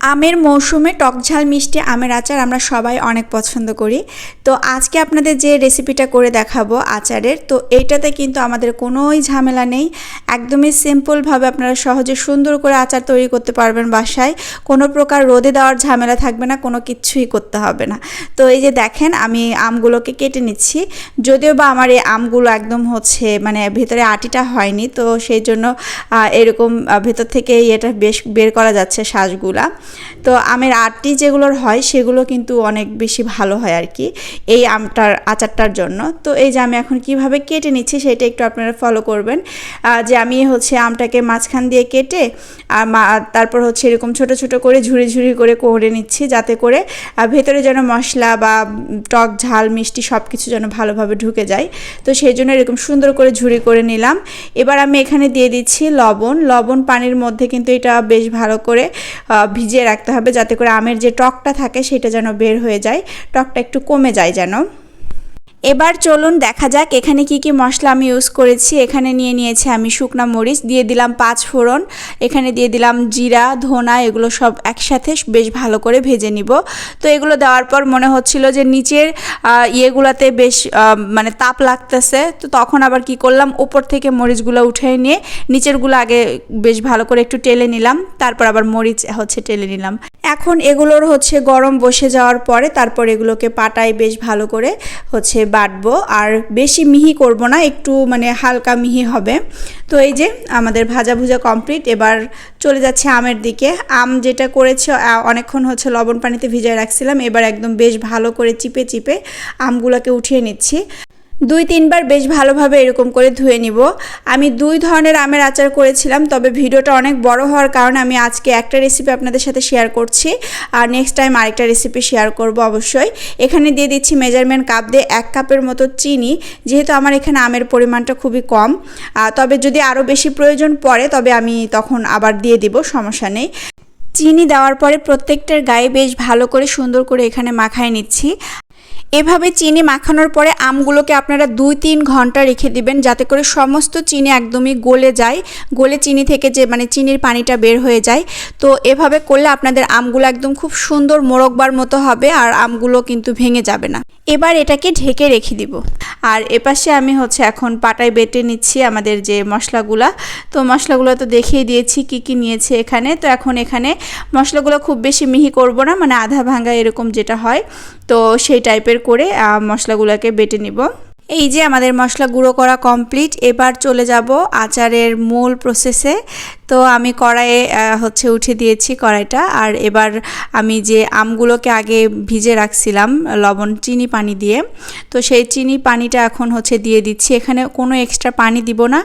আমের মৌসুমে টকঝাল মিষ্টি আমের আচার আমরা সবাই অনেক পছন্দ করি। তো আজকে আপনাদের যে রেসিপিটা করে দেখাবো আচারের, তো এইটাতে কিন্তু আমাদের কোনোই ঝামেলা নেই। একদমই সিম্পলভাবে আপনারা সহজে সুন্দর করে আচার তৈরি করতে পারবেন বাসায়। কোনো প্রকার রোদে দেওয়ার ঝামেলা থাকবে না, কোনো কিছুই করতে হবে না। তো এই যে দেখেন, আমি আমগুলোকে কেটে নিচ্ছি। যদিও বা আমার এই আমগুলো একদম হচ্ছে মানে ভেতরে আটিটা হয়নি, তো সেই জন্য এরকম ভেতর থেকে এটা বেশ বের করা যাচ্ছে শ্বাসগুলা তো আমের আটটি যেগুলোর হয় সেগুলো কিন্তু অনেক বেশি ভালো হয় আর কি এই আমটার আচারটার জন্য। তো এই যে আমি এখন কীভাবে কেটে নিচ্ছি সেটা একটু আপনারা ফলো করবেন। যে আমি হচ্ছে আমটাকে মাঝখান দিয়ে কেটে আর তারপর হচ্ছে এরকম ছোট ছোট করে ঝুড়ি ঝুড়ি করে করে নিচ্ছি যাতে করে ভেতরে যেন মশলা বা টক ঝাল মিষ্টি সব কিছু যেন ভালোভাবে ঢুকে যায়। তো সেই জন্য এরকম সুন্দর করে ঝুড়ি করে নিলাম। এবার আমি এখানে দিয়ে দিচ্ছি লবণ। লবণ পানির মধ্যে কিন্তু এটা বেশ ভালো করে আহ, ভিজিয়ে রাখতে হবে যাতে করে আমের যে টকটা থাকে সেটা যেন বের হয়ে যায়। টকটা একটু কমে যায় যেন। এবার চলুন দেখা যাক এখানে কি কি মশলা আমি ইউজ করেছি। এখানে নিয়ে নিয়েছি আমি শুকনা মরিচ, দিয়ে দিলাম পাঁচ ফোড়ন, এখানে দিয়ে দিলাম জিরা, ধনা, এগুলো সব একসাথে বেশ ভালো করে ভেজে নিব। তো এগুলো দেওয়ার পর মনে হচ্ছিল যে নিচের ইয়েগুলোতে বেশ মানে তাপ লাগতেছে। তো তখন আবার কি করলাম, উপর থেকে মরিচগুলো উঠিয়ে নিয়ে নিচেরগুলো আগে বেশ ভালো করে একটু টেলে নিলাম, তারপর আবার মরিচ হচ্ছে টেলে নিলাম। এখন এগুলোর হচ্ছে গরম বসে যাওয়ার পরে তারপর এগুলোকে পাটায় বেশ ভালো করে হচ্ছে বাটবো আর বেশি মিহি করব না, একটু মানে হালকা মিহি হবে। তো এই যে আমাদের ভাজা ভুজা কমপ্লিট এবার চলে যাচ্ছে আমের দিকে। আম যেটা করেছে অনেকক্ষণ হচ্ছে লবণ পানিতে ভিজায় রাখছিলাম, এবার একদম বেশ ভালো করে চিপে চিপে আমগুলোকে উঠিয়ে নিচ্ছি। দুই তিনবার বেশ ভালোভাবে এরকম করে ধুয়ে নিব। আমি দুই ধরনের আমের আচার করেছিলাম, তবে ভিডিওটা অনেক বড় হওয়ার কারণে আমি আজকে একটা রেসিপি আপনাদের সাথে শেয়ার করছি। আর নেক্সট টাইম আরেকটা রেসিপি শেয়ার করব অবশ্যই। এখানে দিয়ে দিচ্ছি মেজারমেন্ট কাপ দিয়ে এক কাপের মতো চিনি, যেহেতু আমার এখানে আমের পরিমাণটা খুবই কম। তবে যদি আরও বেশি প্রয়োজন পড়ে, তবে আমি তখন আবার দিয়ে দিব, সমস্যা নেই। চিনি দেওয়ার পরে প্রত্যেকটার গায়ে বেশ ভালো করে সুন্দর করে এখানে মাখায় নিচ্ছি। এভাবে চিনি মাখানোর পরে আমগুলোকে আপনারা দুই তিন ঘণ্টা রেখে দিবেন, যাতে করে সমস্ত চিনি একদমই গলে যায়, গলে চিনি থেকে যে মানে চিনির পানিটা বের হয়ে যায়। তো এভাবে করলে আপনাদের আমগুলো একদম খুব সুন্দর মোরকবার মতো হবে আর আমগুলো কিন্তু ভেঙে যাবে না। এবার এটাকে ঢেকে রেখে দিব। আর এপাশে আমি হচ্ছে এখন পাটায় বেটে নিচ্ছি আমাদের যে মশলাগুলা। তো মশলাগুলো তো দেখিয়ে দিয়েছি কি কি নিয়েছে এখানে। তো এখন এখানে মশলাগুলো খুব বেশি মিহি করব না মানে আধা ভাঙা এরকম যেটা হয়। তো সেই টাইপের করে মশলাগুলোকে বেটে নিব। এই যে আমাদের মশলা গুঁড়ো করা কমপ্লিট এবার চলে যাব আচারের মূল প্রসেসে তো আমি কড়াইয়ে হচ্ছে উঠে দিয়েছি কড়াইটা। আর এবার আমি যে আমগুলোকে আগে ভিজে রাখছিলাম, লবণ, চিনি পানি দিয়ে, তো সেই চিনি পানিটা এখন হচ্ছে দিয়ে দিচ্ছি। এখানে কোনো এক্সট্রা পানি দিব না।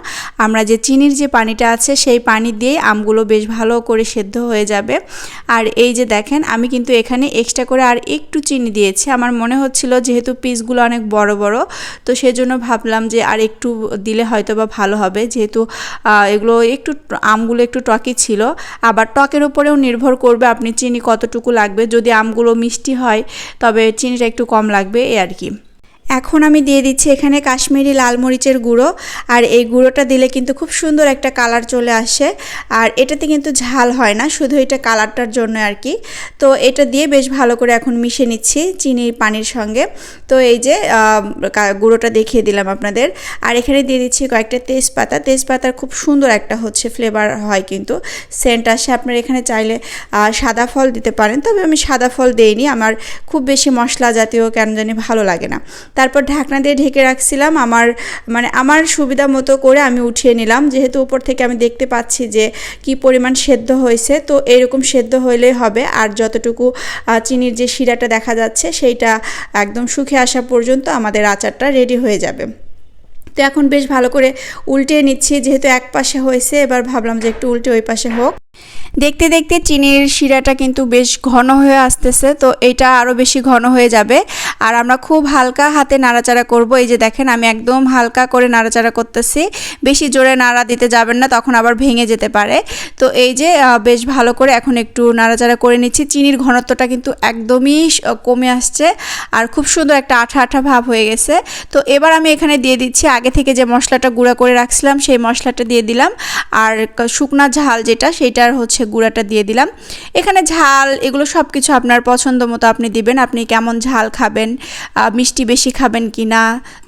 আমরা যে চিনির যে পানিটা আছে, সেই পানি দিয়ে আমগুলো বেশ ভালো করে সেদ্ধ হয়ে যাবে। আর এই যে দেখেন, আমি কিন্তু এখানে এক্সট্রা করে আর একটু চিনি দিয়েছি। আমার মনে হচ্ছিল যেহেতু পিসগুলো অনেক বড় বড়, তো সেজন্য ভাবলাম যে আর একটু দিলে হয়তো বা ভালো হবে। যেহেতু এগুলো একটু আমগুলো একটু টকি ছিল, আবার টকের উপরেও নির্ভর করবে আপনি চিনি কতটুকু লাগবে। যদি আমগুলো মিষ্টি হয়, তবে চিনিটা একটু কম লাগবে এ আর কি। এখন আমি দিয়ে দিচ্ছি এখানে কাশ্মীরি লাল মরিচের গুঁড়ো। আর এই গুঁড়োটা দিলে কিন্তু খুব সুন্দর একটা কালার চলে আসে। আর এটাতে কিন্তু ঝাল হয় না, শুধু এটা কালারটার জন্য আর কি। তো এটা দিয়ে বেশ ভালো করে এখন মিশে নিচ্ছি চিনির পানির সঙ্গে। তো এই যে গুঁড়োটা দেখিয়ে দিলাম আপনাদের। আর এখানে দিয়ে দিচ্ছি কয়েকটা তেজপাতা। তেজপাতার খুব সুন্দর একটা হচ্ছে ফ্লেভার হয় কিন্তু। সেন্ট আসে। আপনারা এখানে চাইলে সাদা ফল দিতে পারেন। তবে আমি সাদা ফল দেইনি। আমার খুব বেশি মশলা জাতীয় কেন জানি ভালো লাগে না। তারপর ঢাকনা দিয়ে ঢেকে রাখছিলাম। আমার মানে আমার সুবিধা মতো করে আমি উঠিয়ে নিলাম। যেহেতু উপর থেকে আমি দেখতে পাচ্ছি যে কি পরিমাণ সেদ্ধ হয়েছে, তো এরকম সেদ্ধ হইলেই হবে। আর যতটুকু চিনির যে শিরাটা দেখা যাচ্ছে, সেইটা একদম শুকিয়ে আসা পর্যন্ত আমাদের আচারটা রেডি হয়ে যাবে। তো এখন বেশ ভালো করে উল্টে নিচ্ছি, যেহেতু এক পাশে হয়েছে। এবার ভাবলাম যে একটু উল্টে ওই পাশে হোক। দেখতে দেখতে চিনির শিরাটা কিন্তু বেশ ঘন হয়ে আসতেছে, তো এটা আরও বেশি ঘন হয়ে যাবে। আর আমরা খুব হালকা হাতে নাড়াচাড়া করব। এই যে দেখেন, আমি একদম হালকা করে নাড়াচাড়া করতেছি। বেশি জোরে নাড়া দিতে যাবেন না, তখন আবার ভেঙে যেতে পারে। তো এই যে বেশ ভালো করে এখন একটু নাড়াচাড়া করে নিচ্ছি। চিনির ঘনত্বটা কিন্তু একদমই কমে আসছে আর খুব সুন্দর একটা আঠা আঠা ভাব হয়ে গেছে। তো এবার আমি এখানে দিয়ে দিচ্ছি, আগে থেকে যে মশলাটা গুঁড়া করে রাখছিলাম, সেই মশলাটা দিয়ে দিলাম। আর শুকনা ঝাল যেটা সেটা চিনিটার হচ্ছে গুঁড়াটা দিয়ে দিলাম। এখানে ঝাল, এগুলো সব কিছু আপনার পছন্দ মতো আপনি দিবেন। আপনি কেমন ঝাল খাবেন মিষ্টি বেশি খাবেন কি না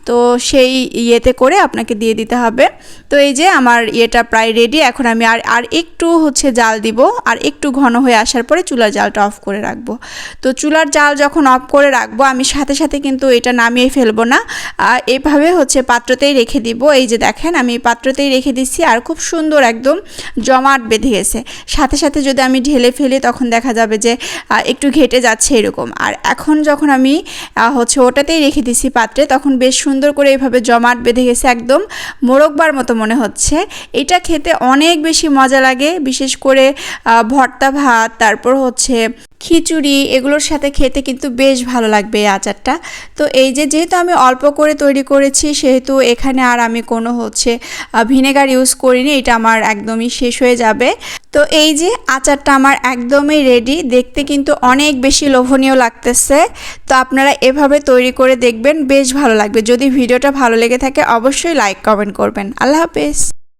তো সেই ইয়েতে করে আপনাকে দিয়ে দিতে হবে। তো এই যে আমার ইয়েটা প্রায় রেডি এখন আমি আর আর একটু হচ্ছে জাল দিব, আর একটু ঘন হয়ে আসার পরে চুলার জালটা অফ করে রাখব। তো চুলার জাল যখন অফ করে রাখব, আমি সাথে সাথে কিন্তু এটা নামিয়ে ফেলব না। এভাবে হচ্ছে পাত্রতেই রেখে দিব। এই যে দেখেন, আমি পাত্রতেই রেখে দিচ্ছি, আর খুব সুন্দর একদম জমাট বেঁধে গেছে। সাথে সাথে যদি আমি ঢেলে ফেলি, তখন দেখা যাবে যে একটু ঘেটে যাচ্ছে এরকম। আর এখন যখন আমি হচ্ছে ওটাতেই রেখে দিছি পাত্রে, তখন বেশ করে এইভাবে জমাট বেঁধে গেছে, একদম মোরকবার মতো মনে হচ্ছে। এটা খেতে অনেক বেশি মজা লাগে, বিশেষ করে ভর্তা ভাত, তারপর হচ্ছে খিচুড়ি এগুলোর সাথে খেতে কিন্তু বেশ ভালো লাগবে এই আচারটা। তো এই যে যেহেতু আমি অল্প করে তৈরি করেছি, সেহেতু এখানে আর আমি কোনো হচ্ছে ভিনেগার ইউজ করিনি, এটা আমার একদমই শেষ হয়ে যাবে। তো এই যে আচারটা আমার একদমই রেডি দেখতে কিন্তু অনেক বেশি লোভনীয় লাগতেছে। তো আপনারা এভাবে তৈরি করে দেখবেন, বেশ ভালো লাগবে। যদি ভিডিওটা ভালো লেগে থাকে, অবশ্যই লাইক কমেন্ট করবেন। আল্লাহ হাফেজ।